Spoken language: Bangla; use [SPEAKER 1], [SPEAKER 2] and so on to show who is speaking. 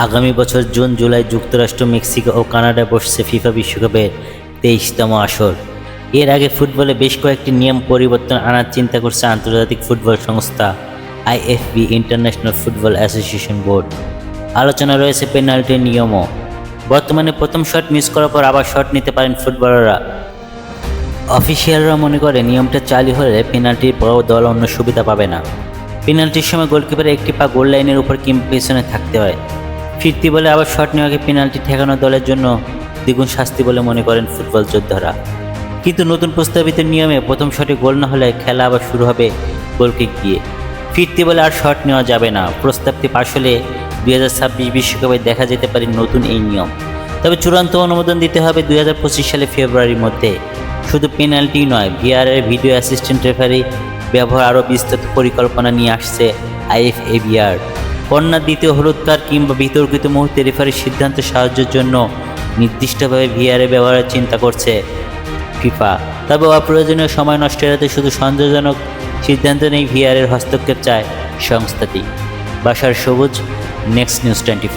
[SPEAKER 1] আগামী বছর জুন, জুলাই যুক্তরাষ্ট্র, মেক্সিকো ও কানাডায় বসছে ফিফা বিশ্বকাপের তেইশতম আসর। এর আগে ফুটবলে বেশ কয়েকটি নিয়ম পরিবর্তন আনার চিন্তা করছে আন্তর্জাতিক ফুটবল সংস্থা IFB international football association board. আলোচনা রয়েছে পেনাল্টির নিয়মও। বর্তমানে প্রথম শট মিস করার পর আবার শট নিতে পারেন ফুটবলাররা। অফিসিয়ালরা মনে করে নিয়মটা চালু হলে পেনাল্টির পরও দল অন্য সুবিধা পাবে না। পেনাল্টির সময় গোলকিপারের একটি পা গোল লাইনের উপর কিংবা পেছনে থাকতে হয়। ফিরতি বলে আবার শট নেওয়াকে পেনাল্টি ঠেকানো দলের জন্য দ্বিগুণ শাস্তি বলে মনে করেন ফুটবল যোদ্ধারা। কিন্তু নতুন প্রস্তাবিত নিয়মে প্রথম শটে গোল না হলে খেলা আবার শুরু হবে গোলকিক গিয়ে ফিরতি বলে আর শট নেওয়া যাবে না। প্রস্তাবটি পাশ হলে দুই হাজার ছাব্বিশ বিশ্বকাপে দেখা যেতে পারে নতুন এই নিয়ম। তবে চূড়ান্ত অনুমোদন দিতে হবে দুই হাজার পঁচিশ সালে ফেব্রুয়ারির মধ্যে। শুধু পেনাল্টি নয় ভিআরের ভিডিও অ্যাসিস্ট্যান্ট রেফারি ব্যবহার আরও বিস্তৃত পরিকল্পনা নিয়ে আসছে আইএফএবিআর কন্যার দ্বিতীয় হলুদ কার্ড কিংবা বিতর্কিত মুহূর্তে রেফারির সিদ্ধান্ত সাহায্যের জন্য নির্দিষ্টভাবে ভিআরে ব্যবহারের চিন্তা করছে ফিফা। তবে অপ্রয়োজনীয় সময় নষ্ট এড়াতে শুধু সন্দেহজনক সিদ্ধান্ত নেই ভিআরের হস্তক্ষেপ চায় সংস্থাটি। বাসার সবুজ নেক্সট নিউজ টোয়েন্টি